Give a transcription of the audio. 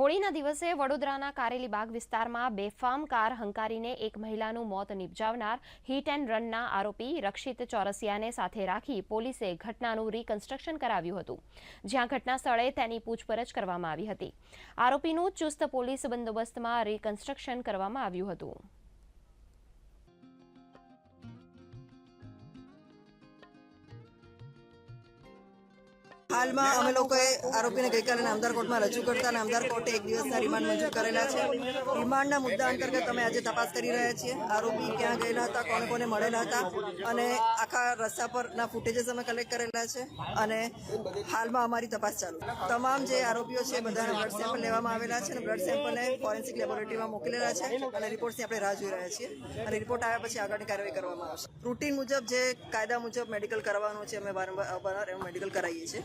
હોળીના દિવસે વડોદરાના કારેલીબાગ વિસ્તારમાં બેફામ કાર હંકારીને એક મહિલાનું મોત નિપજાવનાર હિટ એન્ડ રનના આરોપી રક્ષિત ચોરસિયાને સાથે રાખી પોલીસે ઘટનાનું રિકન્સ્ટ્રક્શન કરાવ્યું હતું. જ્યાં ઘટના સ્થળે તેની પૂછપરછ કરવામાં આવી હતી. આરોપીનું ચુસ્ત પોલીસ બંદોબસ્તમાં રિકન્સ્ટ્રક્શન કરવામાં આવ્યું હતું. હાલમાં અમે લોકોએ આરોપીને ગઈકાલે નામદાર કોર્ટમાં રજૂ કરતા નામદાર કોર્ટે એક દિવસના રિમાન્ડ મંજૂર કરેલા છે. રિમાન્ડના મુદ્દા અંતર્ગત અમે આજે તપાસ કરી રહ્યા છીએ. આરોપી ક્યાં ગયેલા હતા કોને કોને મળેલા હતા અને આખા રસ્તા પરના ફૂટેજીસ અમે કલેક્ટ કરેલા છે અને હાલમાં અમારી તપાસ ચાલુ તમામ જે આરોપીઓ છે બધાના બ્લડ સેમ્પલ લેવામાં આવેલા છે અને બ્લડ સેમ્પલને ફોરેન્સિક લેબોરેટરીમાં મોકલેલા છે અને રિપોર્ટ્સની આપણે રાહ જોઈ રહ્યા છીએ અને રિપોર્ટ આવ્યા પછી આગળની કાર્યવાહી કરવામાં આવશે. રૂટીન મુજબ જે કાયદા મુજબ મેડિકલ કરવાનું છે, અમે વારંવાર મેડિકલ કરાવીએ છીએ.